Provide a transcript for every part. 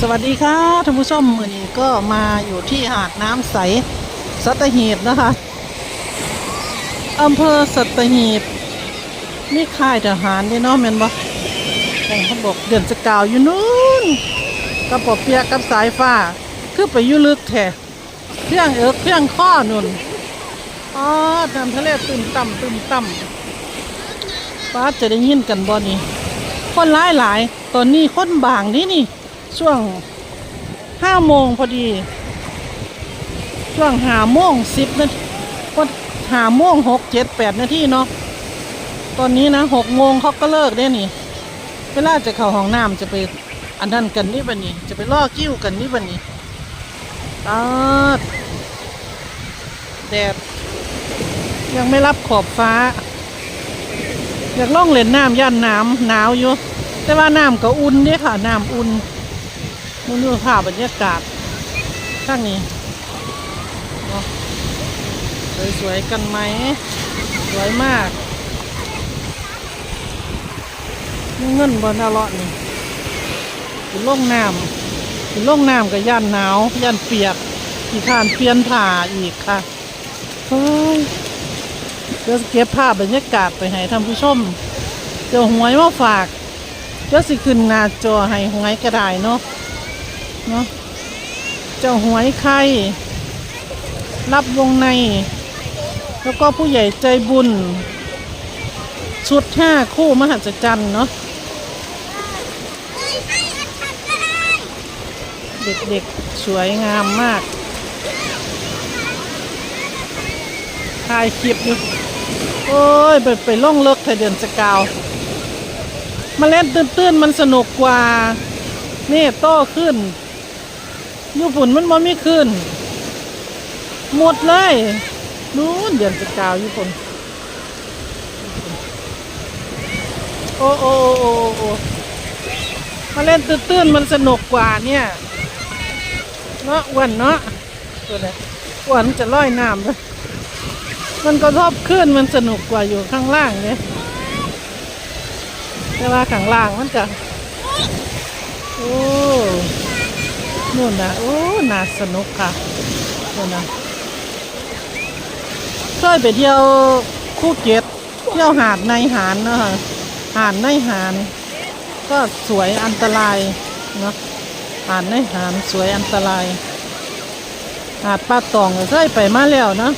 สวัสดีค่ะท่านผู้ชมมือนี้ก็มาอยู่ที่หาดน้ำใสสัตหีบนะคะอำเภอสัตหีบนี่ค่ายทหารนี่เนาะแมนบ่แข่งเขาบอกเดือนสกาวอยู่นู้นกับปอเปียกกับสายฟ้า คือไปอยู่ลึกแท้เพียงเอิกเพียงข้อนุ่นอ๋อน้ำทะเลตื่นต่ำตื่นต่ำป้าจะได้ยินกันบ่นี่คนหลายหลายๆตอนนี้คนบางนี่นี่ ช่วงห้าโมงพอดี ช่วงหาโมงสิบนาทีหาโมงหกเจ็ดแปดนาทีเนาะตอนนี้นะหกโมงเขาก็เลิกได้นี่เวลาจะเข้าห้องน้ำจะไปอันนั้นกันนี่บันนี้ จะไปล่อกิ้วกันนี่บันนี้ตาดแดดยังไม่รับขอบฟ้า อยากล่องเล่นน้ำย่านน้ำหนาวอยู่ แต่ว่าน้ำก็อุ่นเด้ค่ะ น้ำอุ่น นู่นๆภาพบรรยากาศข้างนี้สวยๆกันไหม สวยมากเงินบนอเลาะนี่เป็นล่องน้ำเป็นล่องน้ำกับย่านหนาวย่านเปียกอีกขานเปลี่ยนผ่าอีกค่ะเฮ้ยเดี๋ยวเก็บภาพบรรยากาศไปให้ท่านผู้ชมเดี๋ยวหวยมาฝากเดี๋ยวสิขึ้นหน้าจอให้หวยก็ได้เนาะ เนาะเจ้าหวยไข่รับวงใน แล้วก็ผู้ใหญ่ใจบุญ ชุดห้าคู่มหัศจรรย์เนาะเด็กๆ สวยงามมากถ่ายคลิปอยู่โอ้ย ไปไปล่องเลิกไทยเดือนสกาวมาเล่นตื้นๆ มันสนุกกว่า นี่โตขึ้น ญี่ปุ่นมันมันไม่ขึ้น หมดเลยนู้นเดือนสกาวญี่ปุ่นโอ้โอ้โอ้โอ้โอมาเล่นตื้นๆมันสนุกกว่าเนี่ยเนาะอ้วันเนาะตัวไหนอ้วันจะล่อยน้ำเลยมันก็ชอบขึ้นมันสนุกกว่าอยู่ข้างล่างเนี่ยแต่ว่าข้างล่างมันก็โอ้ นู่นนะโอ้น่าสนุกค่ะนู่นนะเคยไปเที่ยวคูเก็ตเที่ยวหาดในหานเนาะคะหาดในหานก็สวยอันตรายเนาะหาดในหานสวยอันตราย หาดป้าตองเคยไปมาแล้วเนาะ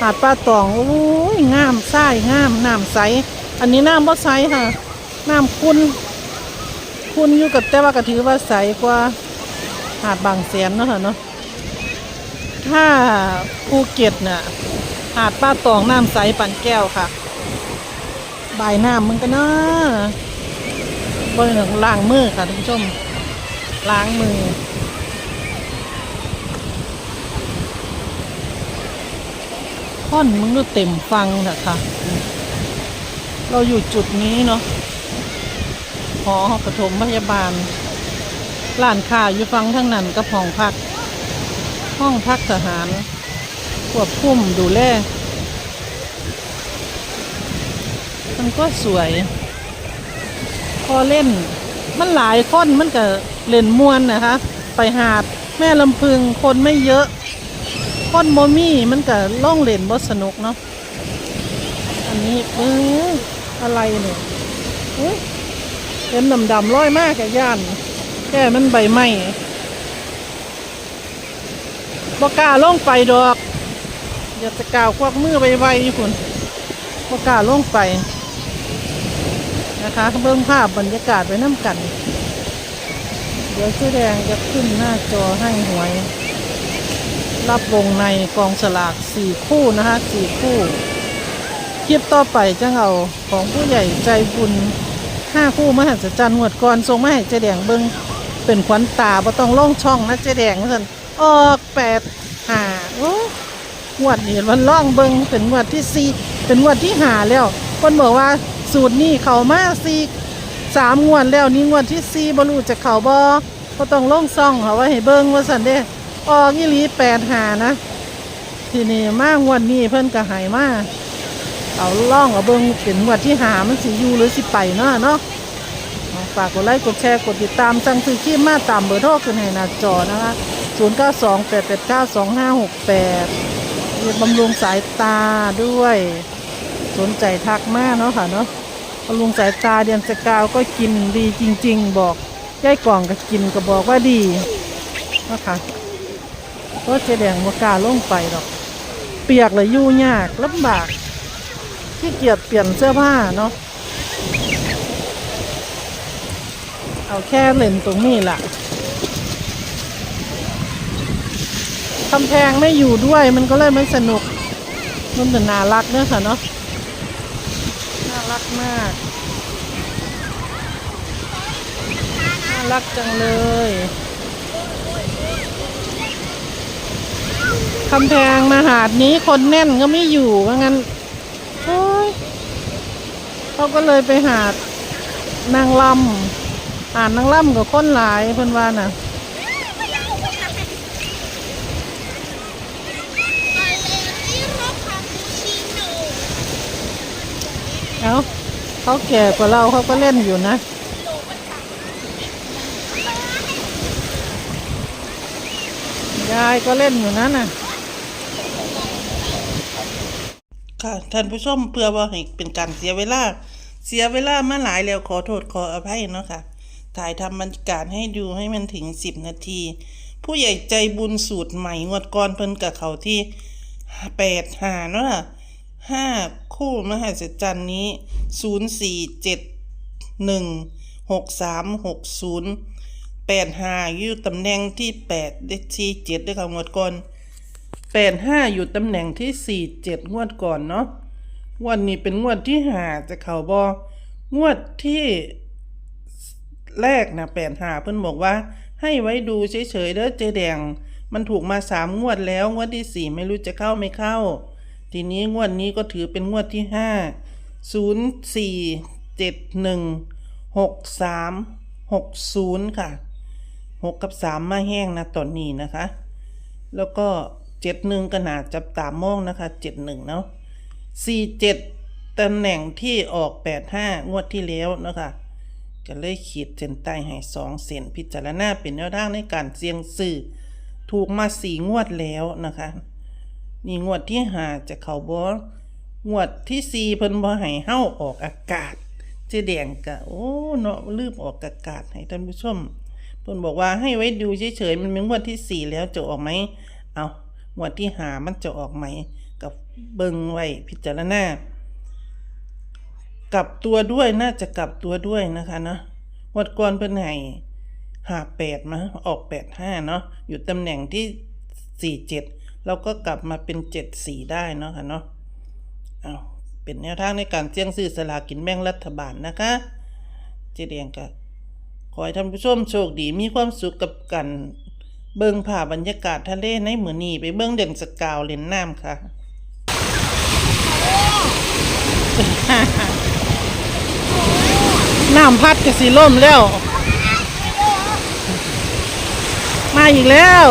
หาดป้าตองโอ้ยงามทรายงามน้ำใส อันนี้น้ำบ่ใสค่ะน้ำคุณคุณอยู่กับแต่ว่าก็ถือว่าใสกว่า หาดบางแสนเนาะค่ะเนาะถ้าภูเก็ตน่ะหาดป้าตองน้ำใสปันแก้วค่ะ บายน้ำมันก็เนาะบริเวณล้างมือค่ะท่านผู้ชมล้างมือค่อนมึงก็เต็มฟังนะคะเราอยู่จุดนี้เนาะหอปฐมพยาบาล ร้านค้าอยู่ฟังทั้งนั้นกับห้องพัก ห้องพักทหารควบคุมดูแลมันก็สวย พอเล่น มันหลายคนมันก็เล่นมวนนะคะ ไปหาดแม่ลำพึงคนไม่เยอะ คนโมมี่มันก็ล่องเล่นบสนุกเนาะอันนี้เอออะไรเนี่ยเอ๊ะเป็นดำดำร้อยมากแกย่าน แค่มันใบไม้บกล้าลงไปดอก อย่าจะกล่าวควักมือไวๆญี่ปุ่นบกล้าลงไป นะคะเบื้องภาพบรรยากาศไว้น้ำกัน เดี๋ยวชื่อแดงจะขึ้นหน้าจอให้หวย รับวงในกองสลากสี่คู่นะคะสี่คู่คลิปต่อไปจะเอาของผู้ใหญ่ใจบุญห้าคู่มหัศจรรย์หวดก่อนทรงมาให้เจแดงเบิ้ง เป็นขวัญตาบ่ต้องล่องช่องนะเจแดงท่นออกแปดหาโอ้งวดนี้มันล่องเบิงเป็นงวดที่สี่เป็นงวดที่หาแล้วคนบอกว่าสูตรนี้เขามาสี่สามงวดแล้วนี่งวดที่สี่บรูจะเขาบ่ก็ต้องล่องซ่องเขาไว้ให้เบิงว่าสันเด้ออกอีหลีแปดหานะ ทีนี้มางวดนี้เพิ่นก็หายมาเอาล่องเอาเบิงเป็นงวดที่หามันสิอยู่หรือสิไปเนาะเนาะ ฝากกดไลค์กดแชร์กดติดตามสั่งซื้อครีมมาตามเบอร์โทรขึ้นให้หน้าจอนะคะ 0928892568เรียนบำรุงสายตาด้วย สนใจทักมาเนาะค่ะเนาะบำรุงสายตาเดือนสกาวก็กินดีจริง ๆ บอกยายกล่องก็กินก็บอกว่าดีนะคะเพราะเจแดงมากล้าลงไปหรอก เปียกเลยยู่ยากลำบากขี้เกียจเปลี่ยนเสื้อผ้าเนาะ เอาแค่เล่นตรงนี้ล่ะคำแพงไม่อยู่ด้วยมันก็เลยไม่สนุก มันแต่น่ารักเนอะค่ะเนาะน่ารักมากน่ารักจังเลยคำแพงมาหาดนี้คนแน่นก็ไม่อยู่ว่างั้นโอ้ยเขาก็เลยไปหาดนางลำ อ่านนางล่ำกับคนหลายเพิ่นว่าน่ะเอาเขาแก่กว่าเราเขาก็เล่นอยู่นะยายก็เล่นอยู่นั่นน่ะ ค่ะท่านผู้ชมเพื่อว่าให้เป็นการเสียเวลา เสียเวลามาหลายแล้วขอโทษขออภัยเนาะค่ะ ถ่ายทำบรรยากาศให้ดูให้มันถึงสิบนาที ผู้ใหญ่ใจบุญสูตรใหม่งวดก่อนเพิ่นกับเขาที่แปดหาเนาะห้าคู่มหัศจรรย์นี้ศูนย์สี่เจ็ดหนึ่งหกสามหกศูนย์แปดห้าอยู่ตำแหน่งที่แปดเลขที่เจ็ดด้วยค่ะงวดก่อนแปดห้าอยู่ตำแหน่งที่สี่เจ็ดงวดก่อนเนาะงวดนี้เป็นงวดที่หาจะเข่าบองวดที่ แรกนะแปดหาเพิ่นบอกว่า ให้ไว้ดูเฉยๆเด้อเจแดง มันถูกมาสามงวดแล้วงวดที่สี่ไม่รู้จะเข้าไม่เข้า ทีนี้งวดนี้ก็ถือเป็นงวดที่ห้าศูนย์สี่เจ็ดหนึ่งหกสามหกศูนย์ค่ะหกกับสามมาแห้งนะตอนนี้นะคะ แล้วก็เจ็ดหนึ่งก็น่าจับตามองนะคะเจ็ดหนึ่งเนาะสี่เจ็ดตำแหน่งที่ออกแปดห้างวดที่แล้วนะคะ ก็เลยขีดเส้นใต้ให้สองเส้นพิจารณาเป็นแนวทางในการเสี่ยงสื่อถูกมาสี่งวดแล้วนะคะ นี่งวดที่หาจะเขาบองวดที่สี่เพิ่นบ่ให้เฮาออกอากาศเจแดงกะโอ้เนาะลืมออกอากาศให้ท่านผู้ชมเพิ่นบอกว่าให้ไว้ดูเฉยๆมันเป็นงวดที่สี่แล้วจะออกไหมเอางวดที่หามันจะออกไหมกับเบิงไว้พิจารณา กลับตัวด้วยน่าจะกลับตัวด้วยนะคะเนาะงวดก่อนเพิ่นให้หาแปดมาออกแปดห้าเนาะอยู่ตำแหน่งที่สี่เจ็ดเราก็กลับมาเป็นเจ็ดสี่ได้เนาะค่ะเนาะเอาเป็นแนวทางในการเสี่ยงซื้อสลากินแบ่งรัฐบาลนะคะเจเดียงก็ขอให้ท่านผู้ชมโชคดีมีความสุขกับกันเบิ่งผ่าบรรยากาศทะเลในเหมือนีไปเบิ่งเด่นสกาวเล่นน้ำค่ะ น้ำพัดจะสีล่มแล้ว มาอีกแล้ว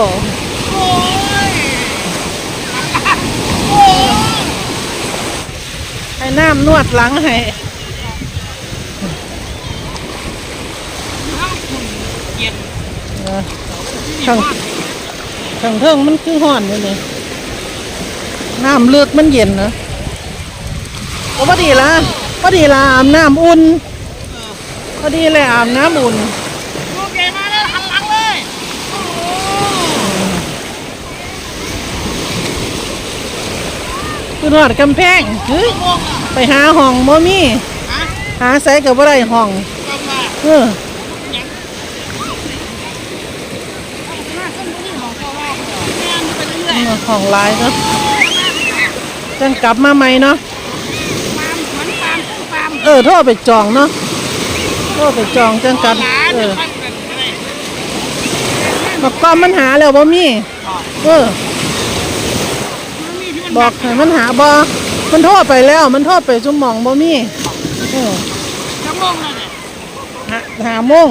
ให้น้ำนวดหลังให้ข้างข้างเทิงมันคือห่อนอยู่นี่น้ำเลือกมันเย็นนะโอ้พอดีละพอดีละอาบน้ำอุ่น พอดีเลยอาบน้ำอุ่นลูกใหญ่มาแล้วหันหลังเลยคือหอดกำแพงเฮ้ยโอ้โหไปหาห้องบ่มีฮะหาใส่กับบ่ได้ห้องก็มาเออยังมาขึ้นตรงนี้ของเขาว่าแม่งไปเรื่อยห้องหลายเนาะจังกลับมาใหม่เนาะๆปามเหมือนปามขึ้นปามเออโทรไปจองเนาะ โทรไปจองจังกลับหลานเออวค่ะบอกกอมมันหาแล้วบ่มีเออมันมีที่มันบอกให้มันหาบอมันโทษไปแล้ว มันโทษไปจุ่มหมองบ่มีเออจะงงเลยเนี่ยหาหาโมง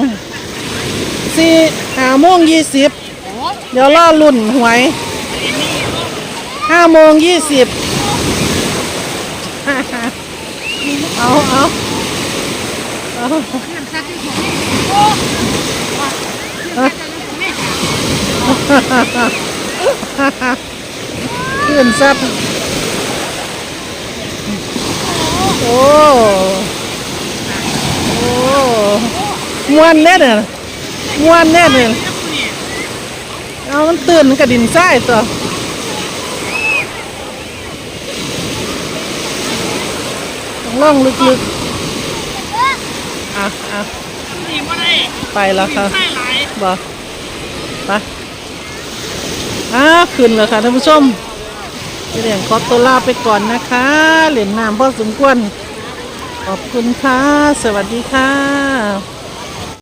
สี่หาโมงยี่สิบเดี๋ยวล่อลุ่นหวยห้าโมงยี่สิบเอาเอาเอา ขึ้นซับ โอ้ โอ้มวนแน่เนี่ยมวนแน่เนี่ยเอามันตื่นมันกระดินไส้ตัวล่องลึกๆ อะอะ นี่บ่ได้ไปแล้วค่ะใช่หลายบอกไปอ่าขึ้นแล้วค่ะท่านผู้ชมเรียงขอตัวลาไปก่อนนะคะ เหรียญน้ำพอสมควร ขอบคุณค่ะ สวัสดีค่ะ